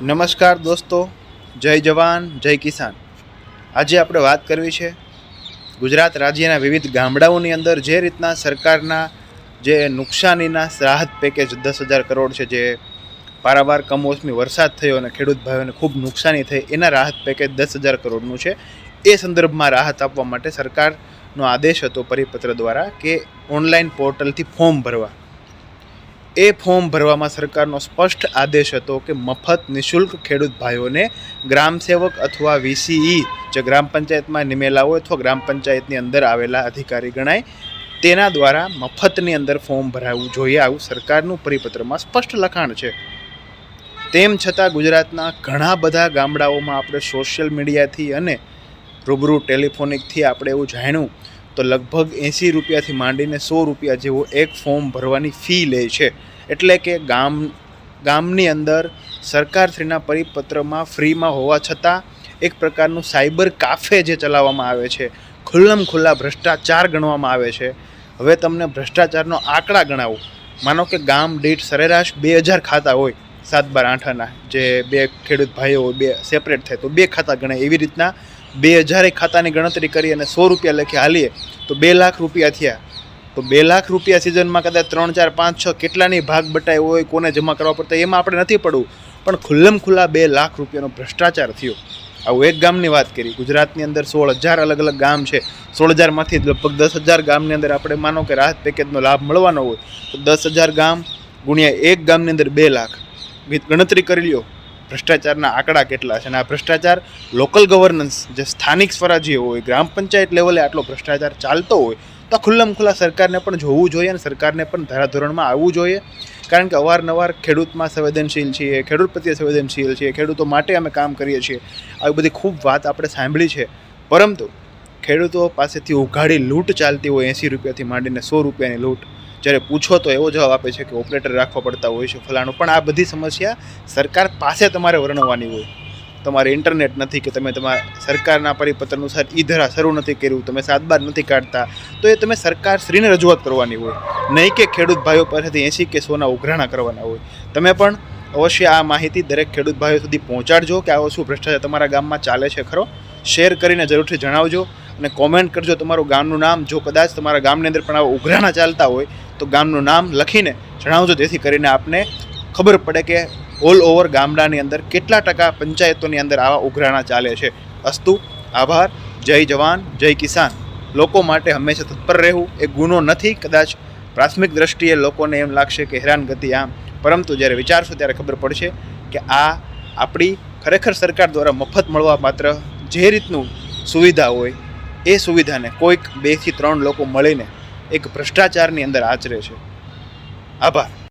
નમસ્કાર દોસ્તો, જય જવાન, જય કિસાન. આજે આપણે વાત કરવી છે ગુજરાત રાજ્યના વિવિધ ગામડાઓની અંદર જે રીતના સરકારના જે નુકસાનીના રાહત પેકેજ દસ હજાર કરોડ છે જે પારાવાર કમોસમી વરસાદ થયો અને ખેડૂત ભાઈઓને ખૂબ નુકસાની થઈ, એના રાહત પેકેજ દસ હજાર કરોડનું છે. એ સંદર્ભમાં રાહત આપવા માટે સરકારનો આદેશ હતો પરિપત્ર દ્વારા કે ઓનલાઈન પોર્ટલથી ફોર્મ ભરવા. એ ફોર્મ ભરવામાં સરકારનો સ્પષ્ટ આદેશ હતો કે મફત નિઃશુલ્ક ખેડૂત ભાઈઓને ગ્રામ સેવક અથવા વીસીઈ જે ગ્રામ પંચાયતમાં નિમેલા હોય અથવા ગ્રામ પંચાયતની અંદર આવેલા અધિકારી ગણાય, તેના દ્વારા મફતની અંદર ફોર્મ ભરાવવું જોઈએ આવું સરકારનું પરિપત્રમાં સ્પષ્ટ લખાણ છે. તેમ છતાં ગુજરાતના ઘણા બધા ગામડાઓમાં આપણે સોશિયલ મીડિયાથી અને રૂબરૂ ટેલિફોનિકથી આપણે એવું જાણ્યું તો લગભગ એંસી રૂપિયાથી માંડીને સો રૂપિયા જેવો એક ફોર્મ ભરવાની ફી લે છે. એટલે કે ગામ, ગામની અંદર સરકારશ્રીના પરિપત્રમાં ફ્રીમાં હોવા છતાં એક પ્રકારનું સાયબર કાફે જે ચલાવવામાં આવે છે, ખુલ્લમ ખુલ્લા ભ્રષ્ટાચાર ગણવામાં આવે છે. હવે તમને ભ્રષ્ટાચારનો આંકડા ગણાવું. માનો કે ગામ દીઠ સરેરાશ બે હજાર ખાતા હોય, સાત બાર આઠાના, જે બે ખેડૂત ભાઈઓ બે સેપરેટ થાય, તો બે ખાતા ગણાય એવી રીતના બે હજારે ખાતાની ગણતરી કરી અને સો રૂપિયા લખી હાલીએ, તો બે લાખ રૂપિયા થયા. તો બે લાખ રૂપિયા સિઝનમાં કદાચ ત્રણ, ચાર, પાંચ, છ કેટલાની ભાગ બટાઈ હોય, કોને જમા કરવા પડતા એમાં આપણે નથી પડવું. પણ ખુલ્લમ ખુલ્લા બે લાખ રૂપિયાનો ભ્રષ્ટાચાર થયો. આવું એક ગામની વાત કરી. ગુજરાતની અંદર સોળ હજાર અલગ અલગ ગામ છે. સોળ હજારમાંથી લગભગ દસ હજાર ગામની અંદર આપણે માનો કે રાહત પેકેજનો લાભ મળવાનો હોય. તો દસ હજાર ગામ ગુણ્યા એક ગામની અંદર બે લાખ. ગણતરી કરી લ્યો. ભ્રષ્ટાચારના આંકડા કેટલા છે અને આ ભ્રષ્ટાચાર લોકલ ગવર્નન્સ જે સ્થાનિક સ્વરાજ્ય હોય, ગ્રામ પંચાયત લેવલે આટલો ભ્રષ્ટાચાર ચાલતો હોય, તો ખુલ્લમ ખુલ્લા સરકારને પણ જોવું જોઈએ અને સરકારને પણ ધારાધોરણમાં આવવું જોઈએ. કારણ કે અવારનવાર ખેડૂતમાં સંવેદનશીલ છીએ, ખેડૂત પ્રત્યે સંવેદનશીલ છીએ, ખેડૂતો માટે અમે કામ કરીએ છીએ. આવી બધી ખૂબ વાત આપણે સાંભળી છે. પરંતુ ખેડૂતો પાસેથી ઉઘાડી લૂંટ ચાલતી હોય એંસી રૂપિયાથી માંડીને સો રૂપિયાની લૂંટ. જ્યારે પૂછો તો એવો જવાબ આપે છે કે ઓપરેટર રાખવા પડતા હોય છે ફલાણું. પણ આ બધી સમસ્યા સરકાર પાસે તમારે વર્ણવવાની હોય. તમારે ઇન્ટરનેટ નથી કે તમે તમારા સરકારના પરિપત્ર અનુસાર ઈ ધરા શરૂ નથી કર્યું, તમે સાતબાર નથી કાઢતા, તો એ તમે સરકાર શ્રીને રજૂઆત કરવાની હોય. નહીં કે ખેડૂત ભાઈઓ પાસેથી એંસી કે સોના ઉઘરાણા કરવાના હોય. તમે પણ અવશ્ય આ માહિતી દરેક ખેડૂત ભાઈઓ સુધી પહોંચાડજો કે આવો શું ભ્રષ્ટાચાર તમારા ગામમાં ચાલે છે ખરો? શેર કરીને જરૂરથી જણાવજો અને કોમેન્ટ કરજો તમારું ગામનું નામ. જો કદાચ તમારા ગામની અંદર પણ આવા ઉઘરાણા ચાલતા હોય તો ગામનું નામ લખીને જણાવજો, જેથી કરીને આપને ખબર પડે કે ઓલ ઓવર ગામડાની અંદર કેટલા ટકા પંચાયતોની અંદર આવા ઉઘરાણા ચાલે છે. અસ્તુ, આભાર, જય જવાન, જય કિસાન. લોકો માટે હંમેશા તત્પર રહેવું એ ગુનો નથી, કદાચ પ્રાથમિક દ્રષ્ટિએ લોકોને એમ લાગશે કે હેરાનગતિ આમ. પરંતુ જ્યારે વિચારશો ત્યારે ખબર પડશે કે આ આપણી ખરેખર સરકાર દ્વારા મફત મળવા માત્ર જે રીતનું સુવિધા હોય, એ સુવિધાને કોઈક બેથી ત્રણ લોકો મળીને એક ભ્રષ્ટાચારની અંદર આચરે છે. આભાર.